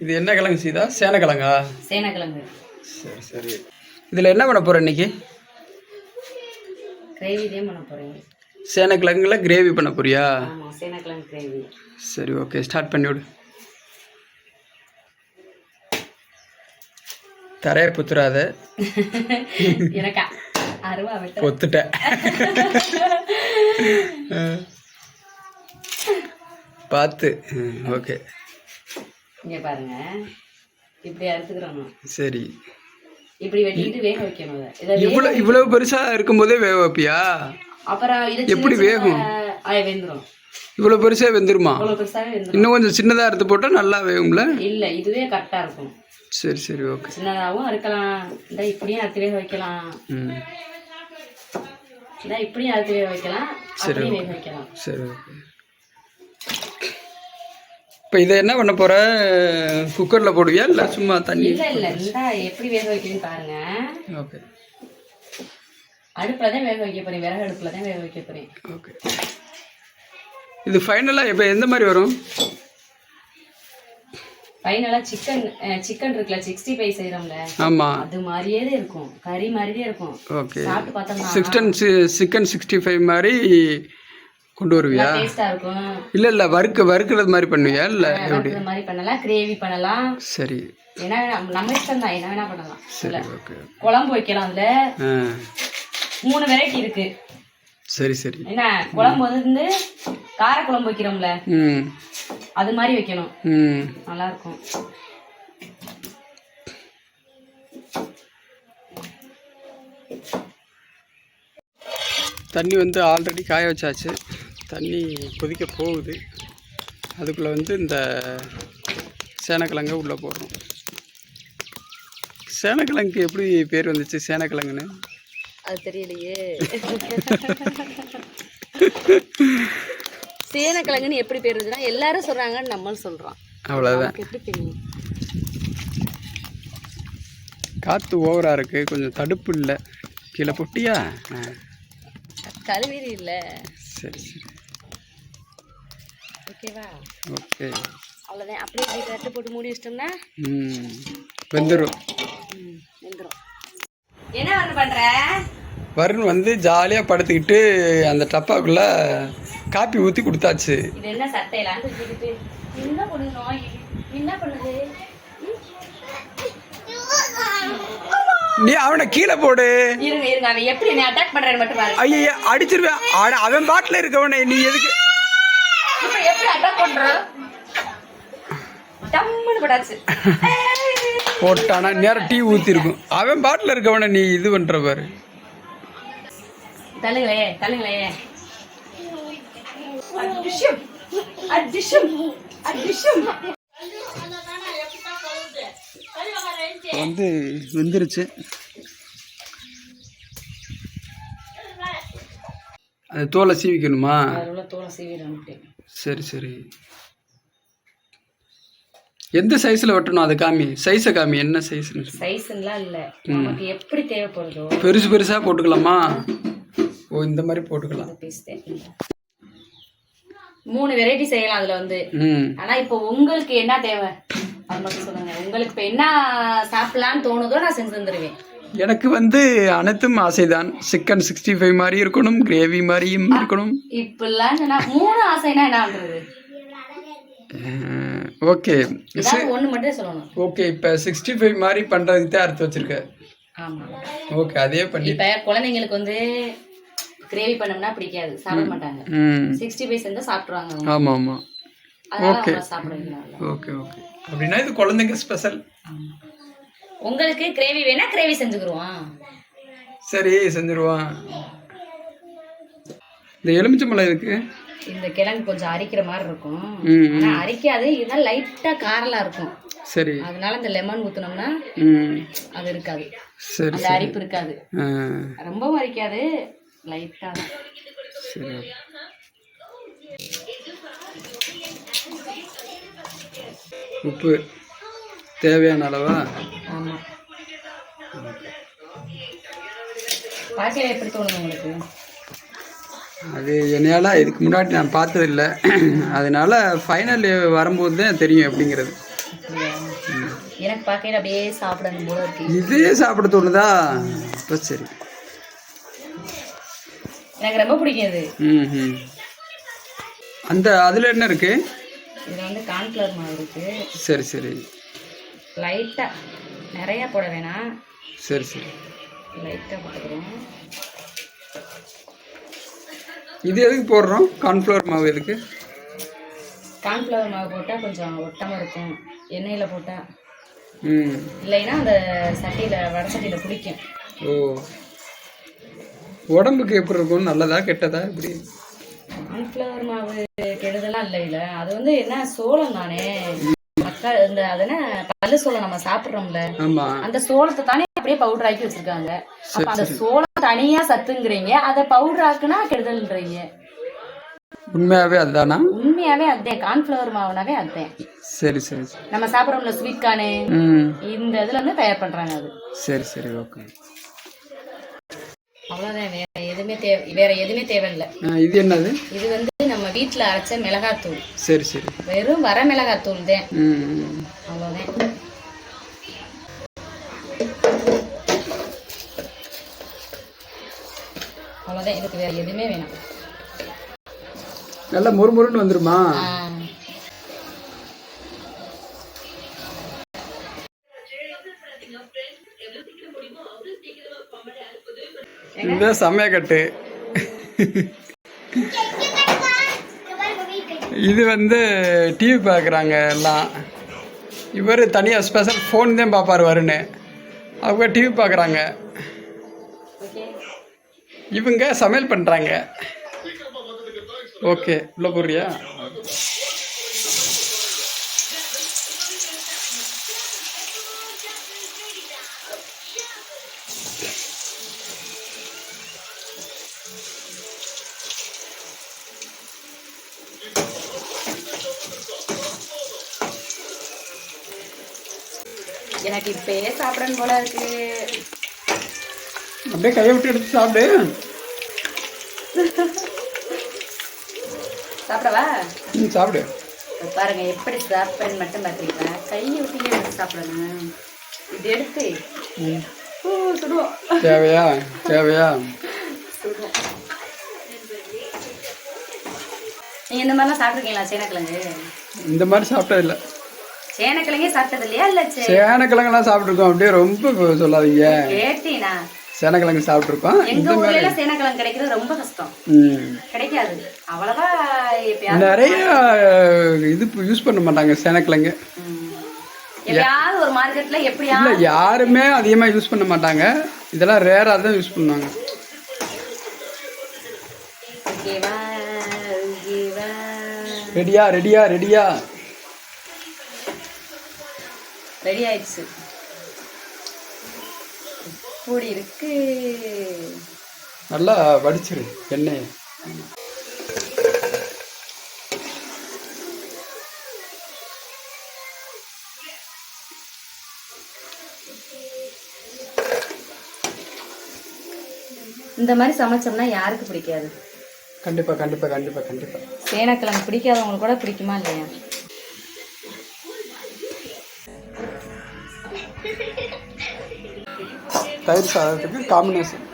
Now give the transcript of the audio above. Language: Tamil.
இது என்ன கிழங்கு சீதா? சேனக்கிழங்கா சேனக்கிழங்கு சரி சரி. இதில் என்ன பண்ண போகிற இன்னைக்கு? கிரேவிதே பண்ண போகிறேன் சேனக்கிழங்குல கிரேவி பண்ண போறியா? சேனக்கிழங்கு கிரேவி. சரி ஓகே. ஸ்டார்ட் பண்ணி விடு. தரையை புத்துறாத. எனக்கா அருவா வெட்ட. பொத்துட்டேன். பார்த்து. ஓகே. இங்கே பாருங்க. இப்படி அறுத்துக்கிறோம்? சரி. இப்படி வெட்டிட்டு வேக வைக்கணும் அதை. இதை வே- இவ்வளோ இவ்வளவு பெருசா இருக்கும்போதே வேக வைப்பியா? அப்புறம் இது எப்படி வேகும்? வெந்துடும் இவ்வளோ பெருசா வெந்துருமா? இன்னும் கொஞ்சம் சின்னதாக அறுத்து போட்டால் நல்லா வேகும்ல? இல்லை இதுவே கரெக்டாக இருக்கும். சரி சரி ஓகே. சின்னதாகவும் அறுக்கலாம். இந்த இப்படியும் அறுத்து வேக வைக்கலாம். இப்படியும் அறுத்து வேக வைக்கலாம். வேக வைக்கலாம். சரி ஓகே. இப்போ இதை என்ன பண்ண போற? குக்கரில் போடுவியா இல்லை சும்மா தண்ணி இல்லை இல்லை. எப்படி வேக வைக்கிறேன்னு பாருங்க. ஓகே. அடுப்பில் தான் வேக வைக்க போறேன். விறகு அடுப்பில் தான் வேக வைக்க போறேன். ஓகே. இது ஃபைனலாக இப்போ எந்த மாதிரி வரும்? ஃபைனலாக சிக்கன் சிக்கன் இருக்குல்ல சிக்ஸ்டி ஃபைவ் செய்கிறோம்ல ஆமாம் அது மாதிரியே இருக்கும். கறி மாதிரியே இருக்கும். ஓகே. சாப்பிட்டு பார்த்தோம்னா சிக்ஸ்டன் சிக்கன் சிக்ஸ்டி ஃபைவ் மாதிரி கொண்டு வருவியா டேஸ்டாக இருக்கும். இல்லை இல்லை வறுக்க வறுக்கிறது மாதிரி பண்ணுவியா? இல்லை எப்படி? இந்த மாதிரி பண்ணலாம். கிரேவி பண்ணலாம். சரி. என்ன நம்ம இஷ்டம் தான் என்ன வேணா பண்ணலாம். சரி ஓகே. குழம்பு வைக்கலாம் அதில். மூணு வெரைட்டி இருக்கு. சரி சரி. என்ன? குழம்பு வந்து கார குழம்பு வைக்கிறோம்ல. ம். அது மாதிரி வைக்கணும். ம். நல்லா இருக்கும் தண்ணி வந்து ஆல்ரெடி காய வச்சாச்சு. தண்ணி கொதிக்க போகுது. அதுக்குள்ளே வந்து இந்த சேனக்கிழங்க உள்ளே போடுறோம். சேனக்கிழங்குக்கு எப்படி பேர் வந்துச்சு? சேனக்கிழங்குன்னு? அது தெரியலையே. சேனக்கிழங்குன்னு எப்படி பேர் இருந்துச்சுன்னா எல்லாரும் சொல்றாங்கன்னு நம்மளும் சொல்றோம். அவ்வளோதான் எப்படி தெரியும்? காற்று ஓவராக இருக்குது கொஞ்சம் தடுப்பு இல்லை. கீழே பொட்டியா? கழுவீரி இல்ல. சரி சரி. ஓகேவா? ஓகே. அவ்வளோதான் அப்படியே இப்படி தட்டு போட்டு மூடி வச்சிட்டோம்னா? ம். வெந்துடும் ம், வெந்துரும். என்ன வந்து பண்ற? வருண் வந்து ஜாலியாக படுத்துக்கிட்டு அந்த டப்பாக்குள்ளே காப்பி ஊற்றி கொடுத்தாச்சு. இது என்ன சட்டையெல்லாம் என்ன பண்ணுது நாய்? என்ன பண்ணுது? நீ அவனை கீழே போடு. இருங்க இருங்க. அவன் எப்படி என்ன அட்டாக் பண்றான்னு மட்டும் ஐயா அடிச்சிருவேன். அவன் பாட்டில் இருக்கவனே நீ எதுக்கு இப்ப எப்படி அட்டாக் பண்றான் டம்முன்னு போட்டானா? நேரம் டீ ஊற்றிருக்கும் அவன் பாட்டில் இருக்கவனை நீ இது பண்ணுற பாரு. தள்ளுங்களே தள்ளுங்களே. வந்து வெந்துருச்சு. அது தோலை சீவிக்கணுமா? தோலை சீவிடணுட்டு சரி சரி. எந்த சைஸில் வெட்டணும்? அது காமி. சைஸை காமி. என்ன சைஸ்னு. சைஸ்லாம் இல்லை. நமக்கு எப்படி தேவைப்படுதோ. பெருசு பெருசாக போட்டுக்கலாமா? ஓ இந்த மாதிரி போட்டுக்கலாம். மூணு வெரைட்டி செய்யலாம் அதுல வந்து. ஆனா இப்போ உங்களுக்கு என்ன தேவை? அது மட்டும் சொல்லுங்க. உங்களுக்கு இப்போ என்ன சாப்பிடலாம்னு தோணுதோ நான் செஞ்சு தந்துடுவேன் எனக்கு வந்து அனைத்தும் ஆசைதான். சிக்கன் சிக்ஸ்டி ஃபைவ் மாதிரி இருக்கணும் கிரேவி மாதிரியும் இருக்கணும். இப்பெல்லாம் மூணு ஆசைனா என்ன ஓகே. ஒண்ணு மட்டும் சொல்லணும். ஓகே இப்போ சிக்ஸ்டி ஃபைவ் மாதிரி பண்ணுறதுக்கு தான் அறுத்து வச்சிருக்க. ஆமா. ஓகே அதே பண்ணி இப்ப குழந்தைங்களுக்கு வந்து கிரேவி பண்ணோம்னா பிடிக்காது. சாப்பிட மாட்டாங்க. சிக்ஸ்டி ஃபைவ் செஞ்சா சாப்பிட்ருவாங்க. ஆமாம் ஆமாம் வைக்கலாம் ஓகே. ஓகே அப்படின்னா இது குழந்தைங்க ஸ்பெஷல் உங்களுக்கு கிரேவி வேணா கிரேவி செஞ்சுக்கிருவோம். சரி செஞ்சிருவான் இந்த எலுமிச்சம்பழம் இருக்கு. இந்த கிழங்கு கொஞ்சம் அரிக்கிற மாதிரி இருக்கும். ஆனா அரிக்காது இதுதான் லைட்டா காரலா இருக்கும். சரி. அதனால இந்த லெமன் ஊத்துனோம்னா அது இருக்காது. சரி அந்த அரிப்பு இருக்காது. ரொம்பவும் அரிக்காது லைட்டா சரி. உப்பு தேவையான அளவா பாக்கையில எப்படி தோணுது உங்களுக்கு? அது என்னையால இதுக்கு முன்னாடி நான் பார்த்ததில்ல. அதனால ஃபைனல் வரும்போது தான் தெரியும் எப்படிங்கிறது. அப்படியா? எனக்கு பார்க்கையில அப்படியே சாப்பிடணும் போல இருக்கு. இதே சாப்பிட தோணுதா? இப்போ சரி. எனக்கு ரொம்ப பிடிக்கும் இது ம். அந்த அதில் என்ன இருக்கு? இதில் வந்து கார்ன்ஃப்ளவர் மாவு இருக்கு. சரி சரி. லைட்டாக நிறையா போட வேணாம். சரி சரி. லைட்டாக போட்டுக்கிறோம் இது எதுக்கு போடுறோம்? கார்ன்ஃப்ளவர் மாவு எதுக்கு? கார்ன்ஃப்ளவர் மாவு போட்டால் கொஞ்சம் ஒட்டாமல் இருக்கும். எண்ணெயில் போட்டால் ம். இல்லைன்னா அந்த சட்டியில் வடை சட்டியில் பிடிக்கும் ஓ. உடம்புக்கு எப்படி இருக்கும்? நல்லதா கெட்டதா? இப்படி கார்ன்ஃப்ளவர் மாவு கெடுதலாம் இல்லை இல்லை அது வந்து என்ன சோளம் தானே. மக்கா இந்த அது என்ன பல்லு சோளம் நம்ம சாப்பிட்றோம்ல. அந்த சோளத்தை தானே அப்படியே பவுடர் ஆக்கி வச்சிருக்காங்க. அப்ப அந்த சோளம் தனியா சத்துங்கிறீங்க. அதை பவுடர் ஆக்குனா கெடுதல்ன்றீங்க. உண்மையாகவே அதுதானா? உண்மையாவே அதேன் கார்ன்ஃப்ளவர் மாவுனாவே அதேன் சரி சரி நம்ம சாப்பிட்றோம்ல ஸ்வீட் கார்னு ம். இந்த இதுல இருந்து தயார் பண்றாங்க அது. சரி சரி ஓகே அவ்வளவுதான். வேற எதுவுமே தேவை வேற எதுவுமே தேவையில்லை. இது என்னது? இது வந்து நம்ம வீட்ல அரைச்ச மிளகாத்தூள். சரி சரி. வெறும் வர மிளகாத்தூள் தான். அவ்வளவுதான் இதுக்கு வேற எதுவுமே வேணாம். நல்லா முறுமுறுன்னு வந்துருமா. இதுதான் சமயக்கட்டு இது வந்து டிவி பார்க்குறாங்க எல்லாம். இவர் தனியாக ஸ்பெஷல் ஃபோன் தான் பார்ப்பார் வருன்னு. அவங்க டிவி பார்க்குறாங்க. இவங்க சமையல் பண்ணுறாங்க ஓகே உள்ள போறியா? எனக்கு இப்பயே சாப்பிடணும் போல இருக்கு. அப்படியே கையை விட்டு எடுத்து சாப்பிடு. சாப்பிடவா? ம் சாப்பிடு. பாருங்க எப்படி சாப்பிட்றேன்னு மட்டும் பார்த்துருக்கேன் கையை விட்டு எடுத்து சாப்பிடணும். இது எடுத்து. சுடுவோம். தேவையா? தேவையா? சுடுவோம். நீங்க இந்த மாதிரிலாம் சாப்பிட்ருக்கீங்களா சேனக்கிழங்கு? இந்த மாதிரி சாப்பிட்டதில்ல சேனக்கிழங்கே சாப்பிட்டது இல்லையா இல்ல சேனக்கிழங்கெல்லாம் சாப்பிட்ருக்கோம் அப்படியே ரொம்ப சொல்லாதீங்க. கேட்டீனா? சேனக்கிழங்கு சாப்பிட்ருக்கோம் எங்க ஊர்ல சேனக்கிழங்கு கிடைக்கிறது ரொம்ப கஷ்டம். கிடைக்காது. அவ்வளவா நிறைய இது யூஸ் பண்ண மாட்டாங்க சேனக்கிழங்கு. எப்பயாவது ஒரு மார்க்கெட்ல எப்படியா இல்லை யாருமே அதிகமாக யூஸ் பண்ண மாட்டாங்க. இதெல்லாம் ரேராக தான் யூஸ் பண்ணுவாங்க. ரெடியா ரெடியா ரெடியா. ரெடி ஆயிடுச்சு. இப்படி இருக்கு நல்லா வடிச்சிரு எண்ணெயை. இந்த மாதிரி சமைச்சோம்னா யாருக்கு பிடிக்காது? கண்டிப்பாக கண்டிப்பாக கண்டிப்பாக கண்டிப்பாக சேனக்கிழங்கு பிடிக்காதவங்களுக்கு கூட பிடிக்குமா இல்லையா? Tyre combination